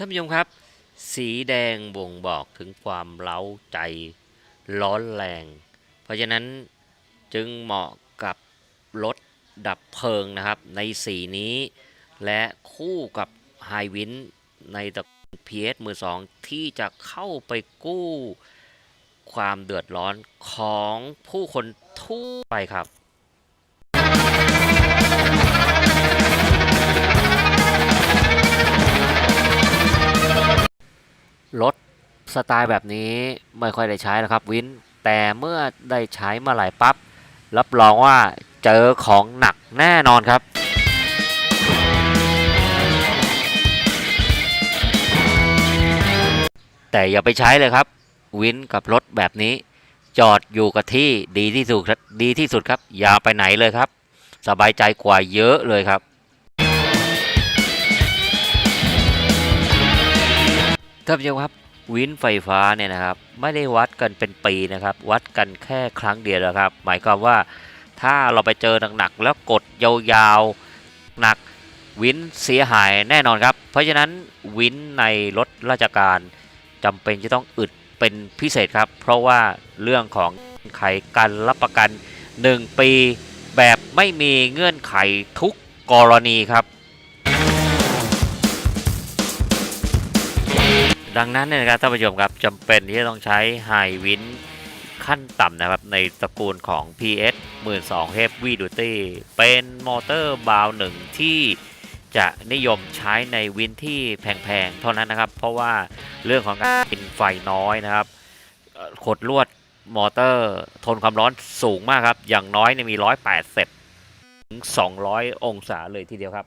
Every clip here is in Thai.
ท่านผู้ชมครับ สีแดงบ่งบอกถึงความเล้าใจร้อนแรง เพราะฉะนั้นจึงเหมาะกับรถดับเพลิงนะครับในสีนี้ และคู่กับไฮวินในตระกูล PS มือสองที่จะเข้าไปกู้ความเดือดร้อนของผู้คนทั่วไปครับ รถสไตล์แบบนี้ไม่ค่อยได้ใช้แล้วครับวินแต่เมื่อได้ใช้มาหลายปั๊บรับรองว่าเจอของหนักแน่นอนครับแต่อย่าไปใช้เลยครับ วินกับรถแบบนี้ จอดอยู่กับที่ดีที่สุดครับดีที่สุดครับ อย่าไปไหนเลยครับ สบายใจกว่าเยอะเลยครับ ท่านผู้ชมครับวินไฟฟ้าเนี่ยนะครับไม่ได้วัดกันเป็นปีนะครับ วัดกันแค่ครั้งเดียวนะครับ หมายความว่าถ้าเราไปเจอหนักๆแล้วกดยาวๆหนักวินเสียหายแน่นอนครับ เพราะฉะนั้นวินในรถราชการจำเป็นจะต้องอึดเป็นพิเศษครับ เพราะว่าเรื่องของไขการรับประกัน 1 ปี แบบไม่มีเงื่อนไขทุกกรณีครับ ดังนั้นเนี่ยนะครับท่านผู้ชมครับจำเป็นที่จะต้องใช้ไฮวินขั้นต่ำนะครับในตระกูลของ PS 12 Heavy Duty เป็นมอเตอร์บาวหนึ่งที่จะนิยมใช้ในวินที่แพงๆ เท่านั้นนะครับ เพราะว่าเรื่องของการกินไฟน้อยนะครับขดลวดมอเตอร์ทนความร้อนสูงมากครับ อย่างน้อยเนี่ยมี180ถึง 200 องศาเลยทีเดียวครับ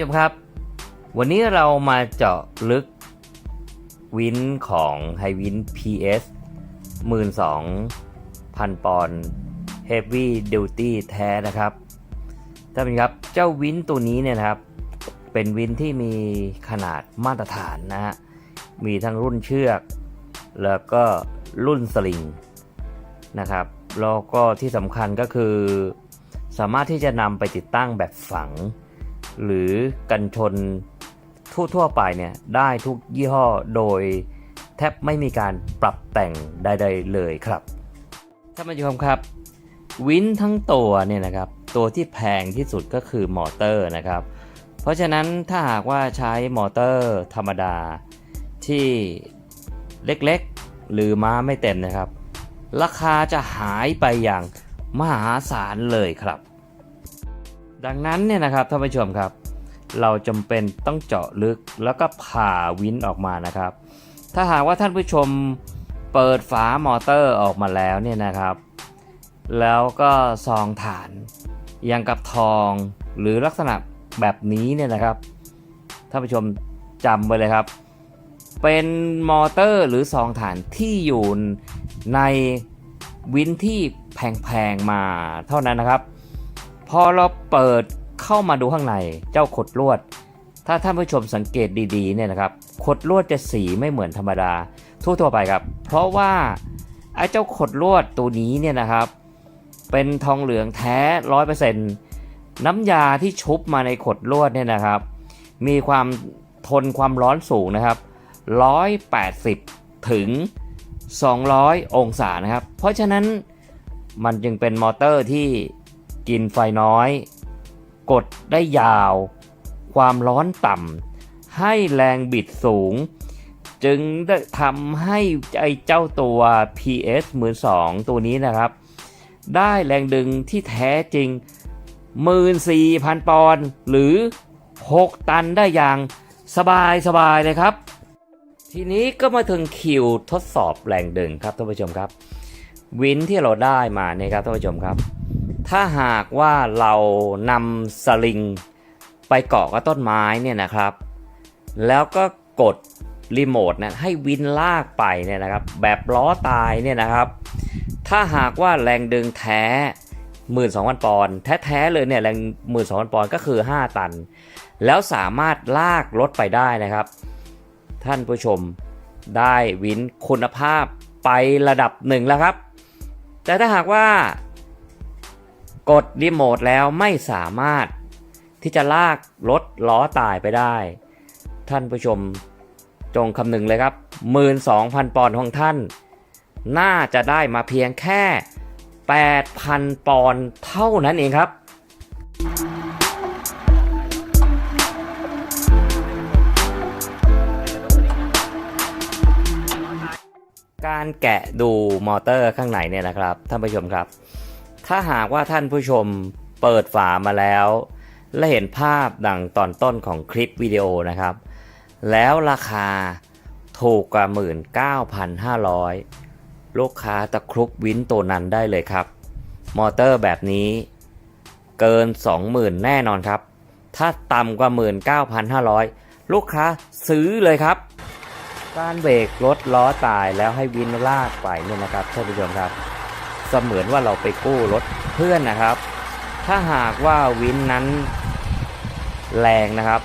ผู้ชมครับ วันนี้เรามาเจาะลึกวินของไฮวิน PS 12,000 ปอนด์ Heavy Duty แท้นะครับท่านผู้ชมครับเจ้าวินตัวนี้เนี่ยนะครับ เป็นวินที่มีขนาดมาตรฐานนะฮะ มีทั้งรุ่นเชือก แล้วก็รุ่นสลิงนะครับ แล้วก็ที่สำคัญก็คือ สามารถที่จะนำไปติดตั้งแบบฝัง หรือกันชนทั่วๆไปเนี่ยได้ทุกยี่ห้อโดยแทบไม่มีการปรับแต่งใดๆเลยครับท่านผู้ชมครับ วินทั้งตัวเนี่ยนะครับตัวที่แพงที่สุดก็คือมอเตอร์นะครับ เพราะฉะนั้นถ้าหากว่าใช้มอเตอร์ธรรมดาที่เล็กๆ หรือม้าไม่เต็มนะครับ ราคาจะหายไปอย่างมหาศาลเลยครับ ดังนั้นเนี่ยนะครับท่านผู้ชมครับ เราจำเป็นต้องเจาะลึกแล้วก็ผ่าวินออกมานะครับ ถ้าหากว่าท่านผู้ชมเปิดฝามอเตอร์ออกมาแล้วเนี่ยนะครับ แล้วก็ซองฐานอย่างกับทองหรือลักษณะแบบนี้เนี่ยนะครับท่านผู้ชมจำไว้เลยครับ เป็นมอเตอร์หรือซองฐานที่อยู่ในวินที่แพงๆมาเท่านั้นนะครับ พอเราเปิดเข้ามาดูข้างในเจ้าขดลวด ถ้าท่านผู้ชมสังเกตดีๆเนี่ยนะครับขดลวดจะสีไม่เหมือนธรรมดาทั่วๆไปครับ เพราะว่าไอ้เจ้าขดลวดตัวนี้เนี่ยนะครับ เป็นทองเหลืองแท้ร้อยเปอร์เซ็นต์น้ำยาที่ชุบมาในขดลวดเนี่ยนะครับ มีความทนความร้อนสูงนะครับ 180 ถึง 200 องศานะครับ เพราะฉะนั้นมันจึงเป็นมอเตอร์ที่ กินไฟน้อย กดได้ยาว ความร้อนต่ำให้แรงบิดสูง จึงได้ทำให้ไอเจ้าตัว PS 12ตัวนี้นะครับ ได้แรงดึงที่แท้จริง 14,000 ปอนด์หรือ 6 ตันได้อย่างสบายสบายเลยครับ ทีนี้ก็มาถึงคิวทดสอบแรงดึงครับท่านผู้ชมครับ วินที่เราได้มาเนี่ยครับท่านผู้ชมครับ ถ้าหากว่าเรานำสลิงไปเกาะกับต้นไม้เนี่ยนะครับ แล้วก็กดรีโมทนะให้วินลากไปเนี่ยนะครับ แบบล้อตายเนี่ยนะครับ ถ้าหากว่าแรงดึงแท้12,000ปอนด์แท้ๆเลยเนี่ยแรง12,000ปอนด์ก็คือ 5 ตัน แล้วสามารถลากรถไปได้นะครับ ท่านผู้ชมได้วินคุณภาพไประดับหนึ่งแล้วครับ แต่ถ้าหากว่า กดรีโมทแล้วไม่สามารถที่จะลากรถล้อตายไปได้ ท่านผู้ชมจงคำนึงเลยครับ 12,000 ปอนด์ของท่าน น่าจะได้มาเพียงแค่ 8,000 ปอนด์เท่านั้นเองครับ การแกะดูมอเตอร์ข้างในเนี่ยนะครับ ท่านผู้ชมครับ ถ้าหากว่าท่านผู้ชมเปิดฝามาแล้ว และเห็นภาพดังตอนต้นของคลิปวิดีโอนะครับ แล้วราคาถูกกว่า 19,500 ลูกค้าตะครุบวินตัวนั้นได้เลยครับ มอเตอร์แบบนี้เกิน 20,000 แน่นอนครับ ถ้าต่ำกว่า 19,500 ลูกค้าซื้อเลยครับ การเบรกรถล้อตายแล้วให้วินลากไปเนี่ยนะครับท่านผู้ชมครับ เสมือนว่าเราไปกู้รถเพื่อนนะครับ ถ้าหากว่าวินนั้นแรงนะครับ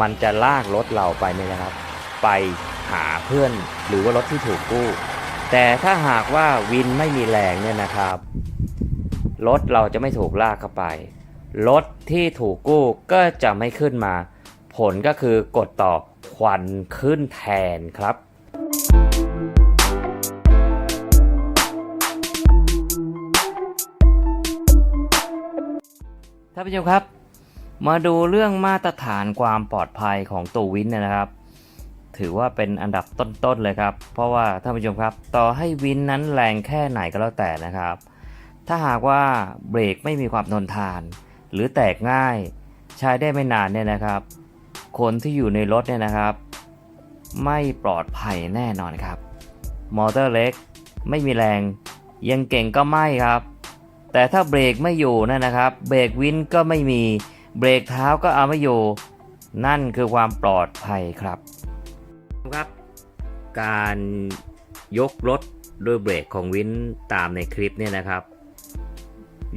มันจะลากรถเราไปเนี่ยนะครับ ไปหาเพื่อนหรือว่ารถที่ถูกกู้ แต่ถ้าหากว่าวินไม่มีแรงเนี่ยนะครับ รถเราจะไม่ถูกลากเข้าไป รถที่ถูกกู้ก็จะไม่ขึ้นมา ผลก็คือกดต่อควันขึ้นแทนครับ ท่านผู้ชมครับ มาดูเรื่องมาตรฐานความปลอดภัยของตัววินเนยนะครับ ถือว่าเป็นอันดับต้นๆเลยครับ เพราะว่าท่านผู้ชมครับ ต่อให้วินนั้นแรงแค่ไหนก็แล้วแต่นะครับ ถ้าหากว่าเบรกไม่มีความทนทาน หรือแตกง่ายใช้ได้ไม่นานเนี่ยนะครับ คนที่อยู่ในรถเนี่ยนะครับ ไม่ปลอดภัยแน่นอนครับ มอเตอร์เล็ก ไม่มีแรง ยังเก่งก็ไม่ครับ แต่ถ้าเบรกไม่อยู่นั่นนะครับ เบรกวินก็ไม่มี เบรกเท้าก็เอาไม่อยู่ นั่นคือความปลอดภัยครับครับ การยกรถด้วยเบรกของวินตามในคลิปเนี่ยนะครับ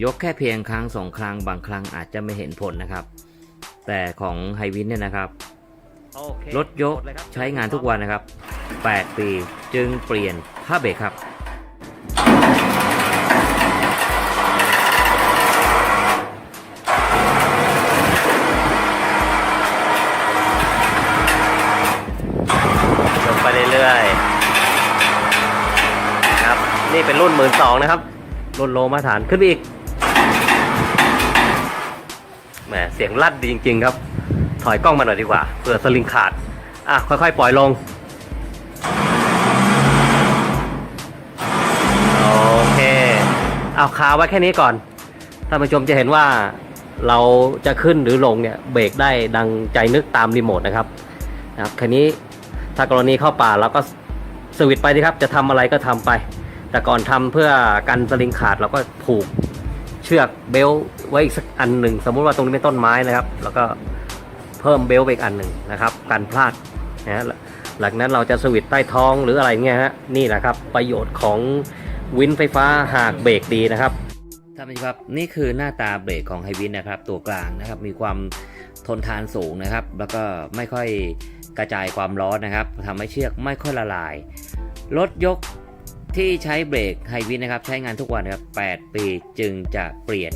ยกแค่เพียงครั้งสองครั้งบางครั้งอาจจะไม่เห็นผลนะครับ แต่ของไฮวินเนี่ยนะครับ รถยกใช้งานทุกวันนะครับ 8 ปีจึงเปลี่ยนผ้าเบรกครับ หมื่นสองนะครับรุ่นโลมาตรฐานขึ้นไปอีกแหมเสียงลั่นดีจริง ๆ ครับ ถอยกล้องมาหน่อยดีกว่าเผื่อสลิงขาด อะ ค่อย ๆ ปล่อยลงโอเค เอาคาไว้แค่นี้ก่อนท่านผู้ชมจะเห็นว่าเราจะขึ้นหรือลงเนี่ยเบรกได้ดังใจนึกตามรีโมทนะครับนะครับคันนี้ถ้ากรณีเข้าป่าเราก็สวิตไปดีครับ จะทำอะไรก็ทำไป แต่ก่อนทำเพื่อกันสลิงขาดเราก็ผูกเชือกเบลต์ไว้อีกสักอันหนึ่งสมมุติว่าตรงนี้เป็นต้นไม้นะครับ แล้วก็เพิ่มเบลต์ไปอีกอันหนึ่งนะครับกันพลาดนะฮะหลังนั้นเราจะสวิตช์ใต้ท้องหรืออะไรเงี้ยฮะนี่แหละครับประโยชน์ของวินไฟฟ้าหากเบรกดีนะครับท่านผู้ชมครับนี่คือหน้าตาเบรกของไฮวินนะครับ ตัวกลางนะครับมีความทนทานสูงนะครับ แล้วก็ไม่ค่อยกระจายความร้อนนะครับทำให้เชือกไม่ค่อยละลาย รถยก ที่ใช้เบรกไฮวินนะครับใช้งานทุกวันนะครับ 8 ปีจึงจะเปลี่ยน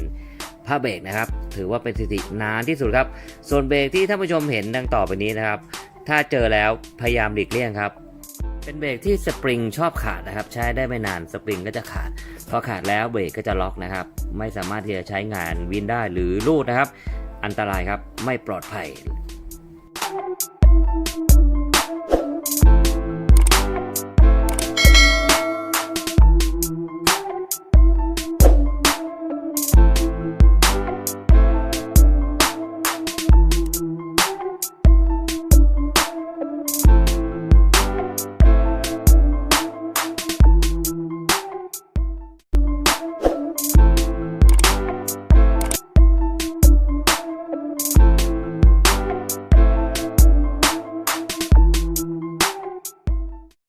ผ้าเบรกนะครับ ถือว่าเป็นสถิตินานที่สุดครับ ส่วนเบรกที่ท่านผู้ชมเห็นดังต่อไปนี้นะครับ ถ้าเจอแล้วพยายามหลีกเลี่ยงครับ เป็นเบรกที่สปริงชอบขาดนะครับ ใช้ได้ไม่นานสปริงก็จะขาด พอขาดแล้วเบรกก็จะล็อกนะครับ ไม่สามารถที่จะใช้งานวินได้หรือลูดนะครับ อันตรายครับไม่ปลอดภัย